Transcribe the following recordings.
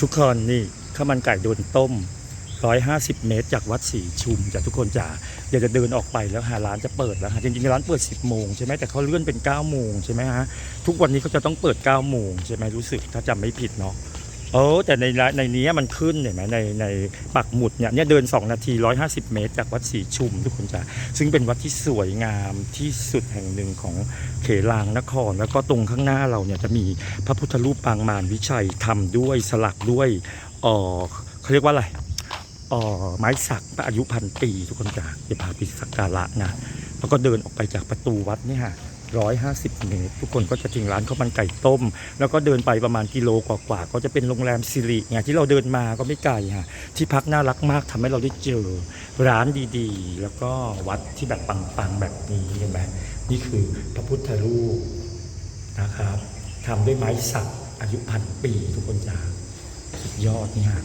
ทุกคนนี่ข้าวมันไก่โดนต้ม 150 เมตร จากวัดศรีชุมจากทุกคนจ๋าเดี๋ยวจะเดินออกไปแล้วหาร้านจะเปิดแล้วฮะจริงๆร้านเปิด 10 โมงใช่ไหมแต่เขาเลื่อนเป็น 9 โมงใช่ไหมฮะทุกวันนี้เขาจะต้องเปิด 9 โมงใช่ไหมรู้สึกถ้าจำไม่ผิดเนาะ โอ้แต่ในในนี้มันขึ้นเห็นไหมในในปักหมุดเนี่ยเนี่ยเดิน 2 นาที 150 เมตร จากวัดศรีชุมทุกคนจ๋าซึ่งเป็นวัดที่สวยงามที่สุดแห่งหนึ่งของเขลางนคร แล้วก็ตรงข้างหน้าเราเนี่ยจะมีพระพุทธรูปปางมารวิชัยทำด้วยสลักด้วยเออเขาเรียกว่าอะไรเอ่อไม้สักอายุพันปีทุกคนจ้ะจะพาไปสักการะนะแล้วก็เดินออกไปจากประตูวัดนี่ฮะ ร้อยห้าสิบเมตร ทุกคนก็จะถึงร้านข้าวมันไก่ต้ม แล้วก็เดินไปประมาณกิโลกว่าๆก็จะเป็นโรงแรมสิริไงที่เราเดินมาก็ไม่ไกลฮะที่พักน่ารักมากทำให้เราได้เจอร้านดีๆ แล้วก็วัดที่แบบปังๆแบบนี้เห็นไหมนี่คือพระพุทธรูปนะครับทำด้วยไม้สักอายุพันปีทุกคนจ้าสุดยอดนี่ฮะ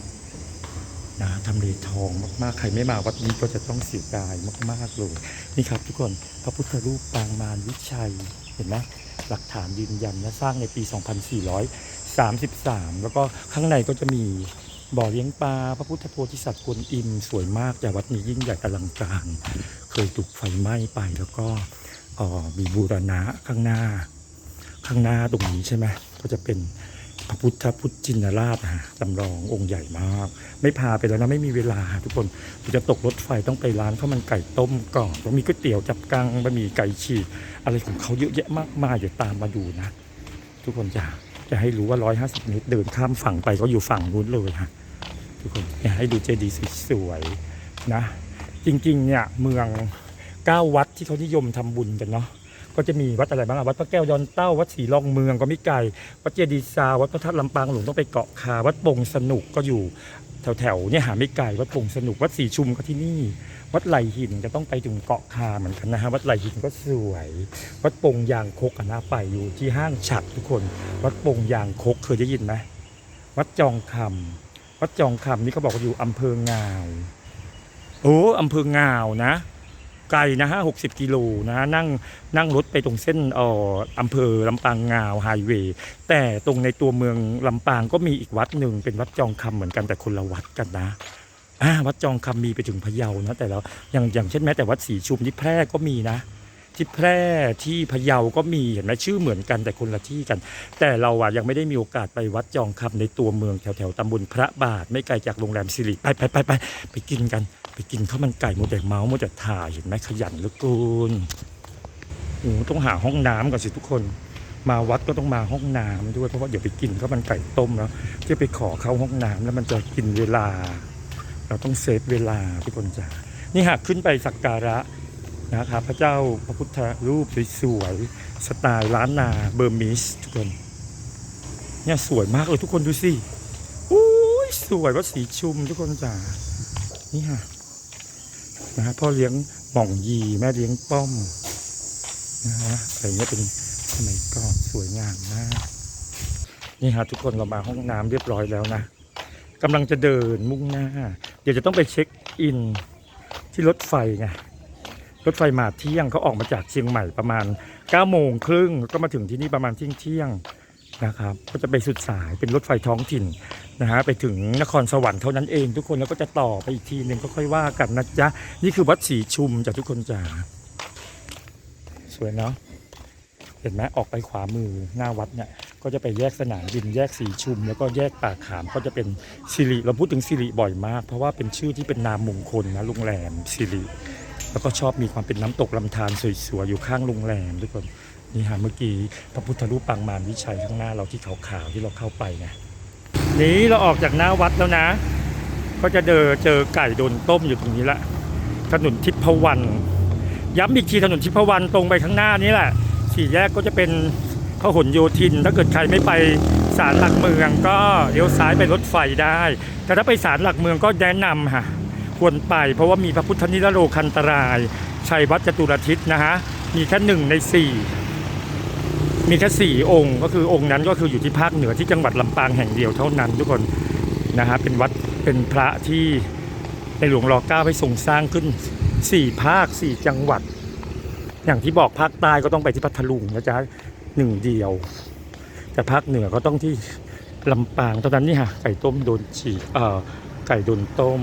นะทำเลทองมากๆ ใครไม่มาวัดนี้ก็จะต้องเสียดายมาก ๆ เลย นี่ครับทุกคนพระพุทธรูปปางมารวิชัย เห็นไหมหลักฐานยืนยันและสร้างในปี 2433 แล้วก็ข้างในก็จะมีบ่อเลี้ยงปลาพระพุทธโพธิสัตว์กวนอิม สวยมากแต่วัดนี้ยิ่งใหญ่อลังการ เคยถูกไฟไหม้ไปแล้วก็ออมีบูรณะข้างหน้า ข้างหน้าตรงนี้ใช่ไหมก็จะเป็น พระพุทธพุทธจินราชนะฮะจำลององค์ใหญ่มาก ไม่พาไปแล้วนะไม่มีเวลา ทุกคนจะตกรถไฟต้องไปร้านข้าวมันไก่ต้มก่อนต้องมีก๋วยเตี๋ยวจับกังบะหมี่ไก่ฉีกอะไรของเขาเยอะแยะมากมายเดี๋ยวตามมาดูนะ ทุกคนจะจะให้รู้ว่า150เมตรเดินข้ามฝั่งไปก็อยู่ฝั่งนู้นเลยฮะทุกคนอยากให้ดูเจดีย์สวยๆนะ จริงๆเนี่ยเมืองเก้าวัดที่เขานิยมทำบุญกันเนาะ ก็จะมีวัดอะไรบ้างวัดพระแก้วดอนเต้าวัดศรีรองเมืองก็ม่ไกลวัดเจดีซาวัดพระธาตุลำปางหลวงต้องไปเกาะคาวัดปงสนุกก็อยู่แถวๆเนี่ยหาไม่ไกลวัดปงสนุกวัดศรีชุมก็ที่นี่ วัดไหลหินจะต้องไปถึงเกาะคาเหมือนกันนะฮะวัดไหลหินก็สวย วัดปงยางคกอนะไปอยู่ที่ห้างฉัดทุกคน วัดปงยางคกเคยได้ยินไหมวัดจองคำวัดจองคำนี่เขาบอกว่าอยู่อำเภองาวโอ้อำเภองาวนะ ไกลนะฮะหกสิบกิโลนะฮะนั่งนั่งรถไปตรงเส้นอ่อำเภอลำปางงาวไฮเวย์แต่ตรงในตัวเมืองลำปางก็มีอีกวัดหนึ่งเป็นวัดจองคำเหมือนกันแต่คนละวัดกันนะวัดจองคำมีไปถึงพะเยานะแต่แล้วอย่างอย่างเช่นแม้แต่วัดศรีชุมที่แพร่ก็มีนะ ที่แพร่ที่พะเยาก็มีเห็นไหมชื่อเหมือนกันแต่คนละที่กัน แต่เราอะยังไม่ได้มีโอกาสไปวัดจองคำในตัวเมืองแถวแถวตำบลพระบาท ไม่ไกลจากโรงแรมสิริไปไปไปไปไปกินกัน กินข้าวมันไก่โมแต่เมาส์โมแต่ถ่ายเห็นไหมขยันเหลือเกินโอ้โหต้องหาห้องน้ำก่อนสิทุกคน มาวัดก็ต้องมาห้องน้ำด้วยเพราะว่าเดี๋ยวไปกินข้าวมันไก่ต้มแล้วจะไปขอเข้าห้องน้ำแล้วมันจะกินเวลา เราต้องเซฟเวลาทุกคนจ้านี่หากขึ้นไปสักการะนะครับพระเจ้าพระพุทธรูปสวยๆสไตล์ล้านนาเบอร์มิสทุกคนเนี่ยสวยมากเลยทุกคนดูสิอุ้ยสวยวัดสีชุมทุกคนจ้านี่ฮะ นะฮะพ่อเลี้ยงหม่องยีแม่เลี้ยงป้อมนะฮะอะไรเงี้ยเป็นสมัยก่อนสวยงามมากนี่ฮะทุกคนเรามาห้องน้ำเรียบร้อยแล้วนะกำลังจะเดินมุ่งหน้า เดี๋ยวจะต้องไปเช็คอินที่รถไฟไงรถไฟมาเที่ยงเขาออกมาจากเชียงใหม่ประมาณ9โมงครึ่งแล้วก็มาถึงที่นี่ประมาณเที่ยงเที่ยง นะครับก็จะไปสุดสายเป็นรถไฟท้องถิ่นนะฮะไปถึงนครสวรรค์เท่านั้นเอง ทุกคนแล้วก็จะต่อไปอีกทีหนึ่งก็ค่อยว่ากันนะจ๊ะนี่คือวัดศรีชุมจากทุกคนจ๋าสวยเนาะเห็นไหมออกไปขวามือหน้าวัดเนี่ยก็จะไปแยกสนามบินแยกสีชุม แล้วก็แยกปากขามก็จะเป็นสิริเราพูดถึงสิริบ่อยมาก เพราะว่าเป็นชื่อที่เป็นนามมงคลนะโรงแรมสิริแล้วก็ชอบมีความเป็นน้ำตกลำธารสวยๆอยู่ข้างโรงแรมทุกคน นี่ฮะเมื่อกี้พระพุทธรูปปางมารวิชัยข้างหน้าเราที่ขาวๆที่เราเข้าไปไงนี่เราออกจากหน้าวัดแล้วนะ ก็จะเจอเจอไก่โดนต้มอยู่ตรงนี้ละถนนทิพวรรณย้ำอีกทีถนนทิพวรรณตรงไปข้างหน้านี้แหละสี่แยกก็จะเป็นพหลโยธิน ถ้าเกิดใครไม่ไปศาลหลักเมืองก็เลี้ยวซ้ายไปรถไฟได้ แต่ถ้าไปศาลหลักเมืองก็แนะนำค่ะควรไป เพราะว่ามีพระพุทธนิรโรคันตราย ชัยวัดจตุรทิศนะฮะมีแค่หนึ่งในสี่ มีแค่สี่องค์ ก็คือองค์นั้นก็คืออยู่ที่ภาคเหนือที่จังหวัดลำปางแห่งเดียวเท่านั้นทุกคนนะฮะเป็นวัดเป็นพระที่ในหลวงรอเก้าไปทรงสร้างขึ้นสี่ภาคสี่จังหวัด อย่างที่บอกภาคใต้ก็ต้องไปที่พัทลุงนะจ๊ะหนึ่งเดียว แต่ภาคเหนือก็ต้องที่ลำปางตอนนั้นนี่ค่ะไก่ต้มโดนฉีกเอ่อไก่โดนต้ม